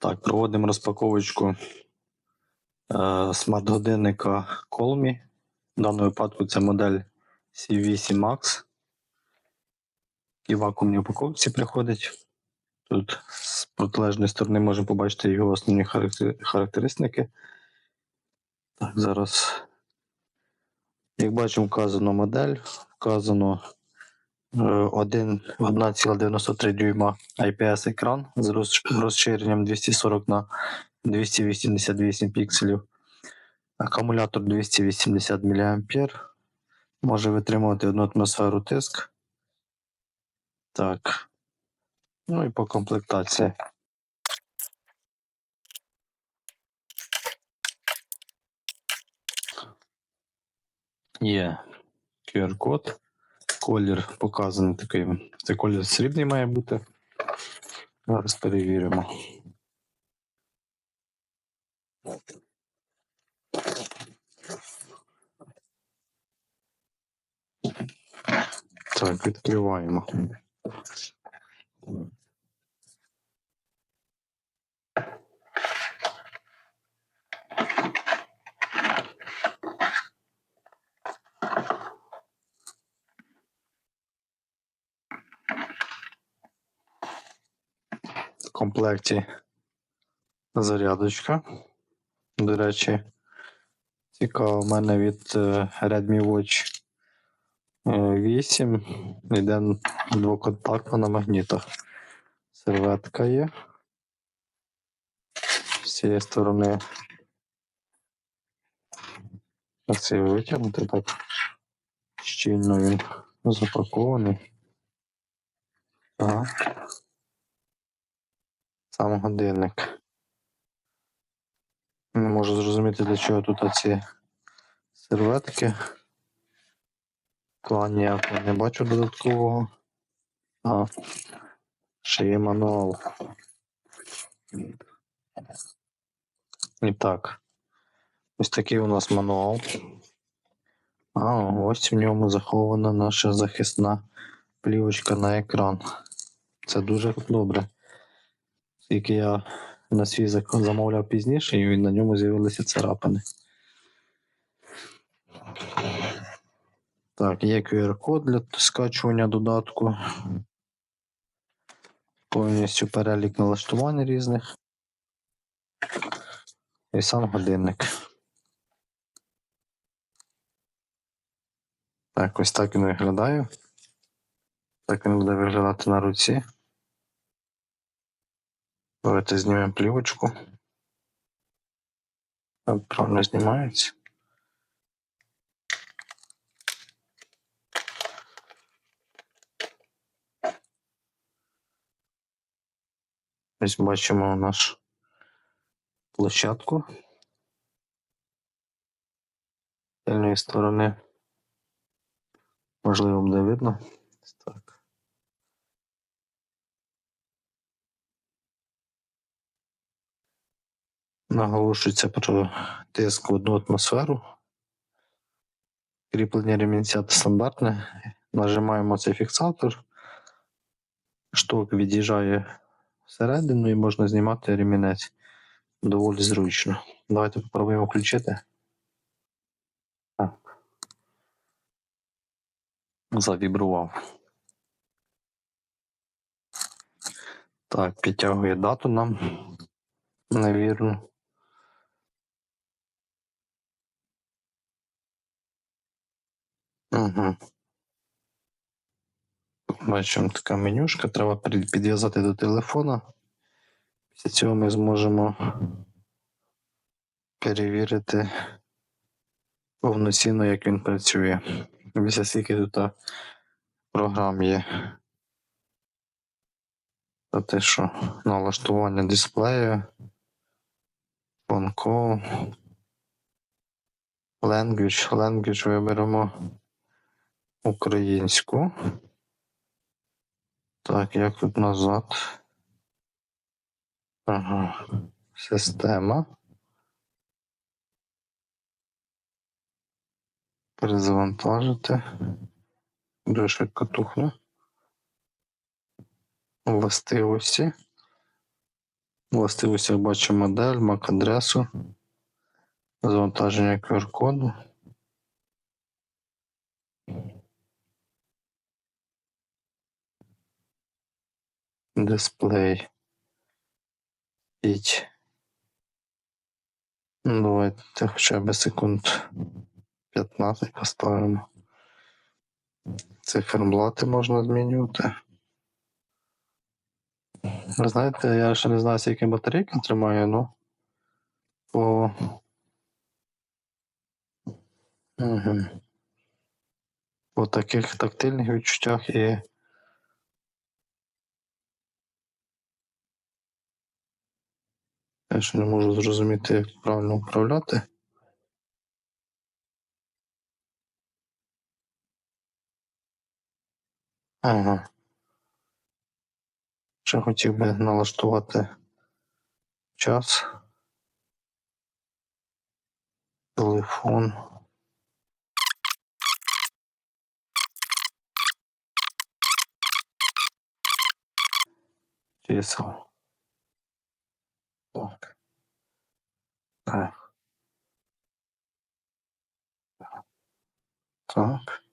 Так, проводимо розпаковочку е, смарт-годинника Colmi. В даному випадку це модель C8 Max. І в вакуумній упаковці приходить. Тут з протилежної сторони можемо побачити його основні характеристики. Так, зараз, як бачимо, вказано модель, вказано 1,93 дюйма IPS екран з розширенням 240 на 288 пікселів. Акумулятор 280 мА. Може витримувати 1 атмосферу тиск. Так. Ну і по комплектації. Є QR-код. Колір показаний такий. Це колір срібний має бути. Зараз перевіримо. Так, відкриваємо. Комплекті зарядочка. До речі, цікаво, в мене від е, Redmi Watch е, 8 йде двоконтактна на магнітах. Серветка є. З цієї сторони. Ось це витягнути так. Щільно він запакований. Ага. Сам годинник. Не можу зрозуміти, для чого тут оці серветки. План ніякого не бачу додаткового. А, ще є мануал. І так. Ось такий у нас мануал. А, ось в ньому захована наша захисна плівочка на екран. Це дуже добре. Оскільки я на свій замовляв пізніше, і на ньому з'явилися царапини. Так, є QR-код для скачування додатку. Повністю перелік налаштувань різних. І сам годинник. Так, ось так він виглядає. Так він буде виглядати на руці. Давайте знімемо плівочку. Правильно знімається. Ось бачимо нашу площадку. З тильної сторони. Можливо, буде видно. Так. Наголошується про тиск в одну атмосферу. Кріплення ремінця стандартне. Нажимаємо цей фіксатор. Шток від'їжджає всередину і можна знімати ремінець. Доволі зручно. Давайте спробуємо включити. Так. Завібрував. Так, підтягує дату нам. Невірно. Угу. Бачимо така менюшка, треба підв'язати до телефона. Після цього ми зможемо перевірити повноцінно, як він працює. Після скільки тут програм є. Та те, що налаштування дисплею, call, language, language виберемо українську. Так, як тут назад? Ага. Система. Перезавантажити. Дуже швидко. Властивості. Властивостях бачимо модель, MAC-адресу, завантаження QR-коду. Піть. Ну, давайте хоча б секунд 15 поставимо. Циферблати можна змінювати. Ви знаєте, я ще не знаю, скільки батарейка тримає, ну по. Угу. По таких тактильних відчуттях і. Я ще не можу зрозуміти, як правильно управляти. Ага. Ще хотів би налаштувати час. Телефон. Чисел. Так. Так. Так.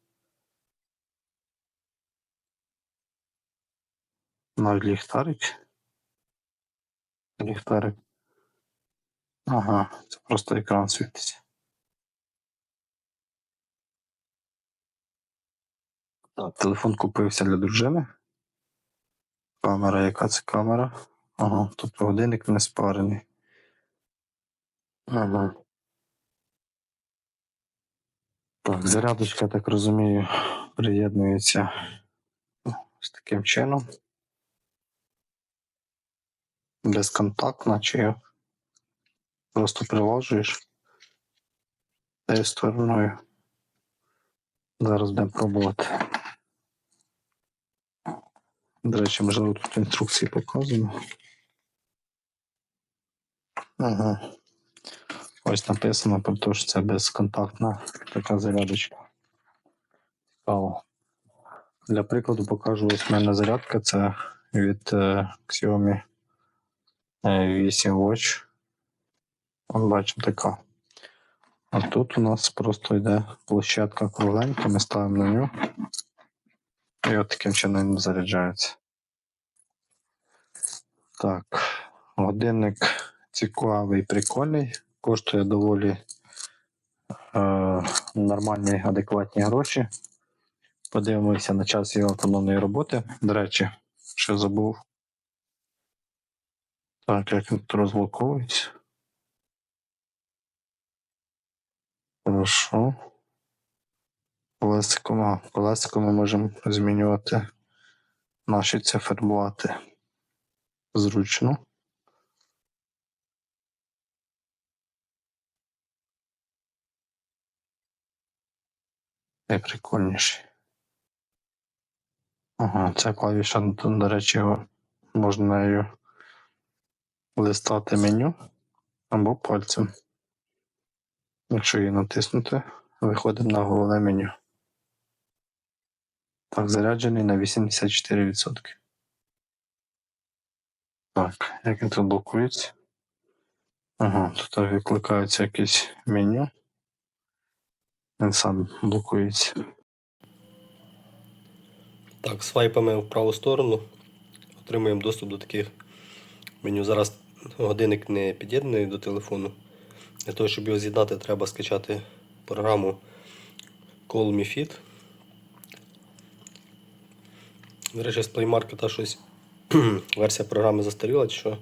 Навіть ліхтарик. Ліхтарик. Ага, це просто екран світиться. Так, телефон купився для дружини. Камера, яка це камера? Ага, тобто годинник не спарений. Ага. Так, зарядочка, так розумію, приєднується з таким чином. Безконтактна, чи просто приложуєш цією стороною. Зараз будемо пробувати. До речі, можливо, тут інструкції показано. Ага. Ось написано про те, що це безконтактна така зарядочка. Цікаво. Для прикладу покажу ось в мене зарядка. Це від е, Xiaomi е, 8 Watch. От бачимо така. А тут у нас просто йде площадка кругленька, ми ставимо на нього. І от таким чином заряджається. Так, годинник цікавий, прикольний, коштує доволі е, нормальні, адекватні гроші. Подивимося на час його автономної роботи. До речі, ще забув. Так, як він розблоковується. Хорошо. Колесиком, колесиком ми можемо змінювати наші циферблати. Зручно. Найприкольніше. Ага, ця клавіша, до речі, можна нею листати меню або пальцем. Якщо її натиснути, виходимо на головне меню. Так, заряджений на 84%. Так, як він тут блокується? Ага, тут викликається якесь меню. Він сам блокується. Так, свайпами в праву сторону отримуємо доступ до таких меню. Зараз годинник не під'єднаний до телефону. Для того, щоб його з'єднати, треба скачати програму Call Me Fit. До речі, з Play Market щось версія програми застаріла, що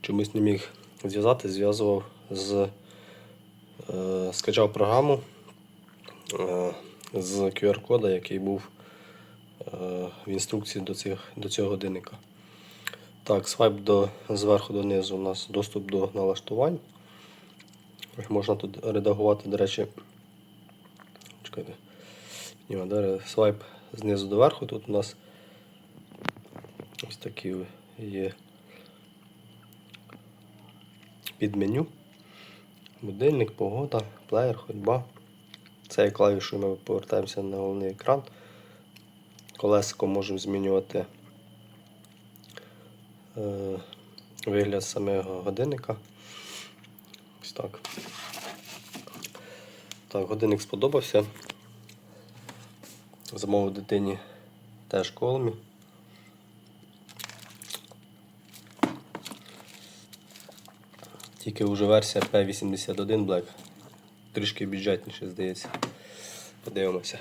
чомусь не міг зв'язати, зв'язував з е, скачав програму з QR-кода, який був е, в інструкції до, цих, до цього годинника. Так, свайп до, зверху донизу у нас доступ до налаштувань. Можна тут редагувати, до речі. Чекайте. Ні, свайп знизу до верху. Тут у нас ось такі є під меню. Будильник, погода, плеєр, ходьба. Цією клавішою ми повертаємося на головний екран. Колесиком можемо змінювати е, вигляд самого годинника. Ось так. Так, годинник сподобався. Замовив дитині теж колмі. Тільки вже версія P81 Black. Трішки бюджетніше, здається. Подивимося.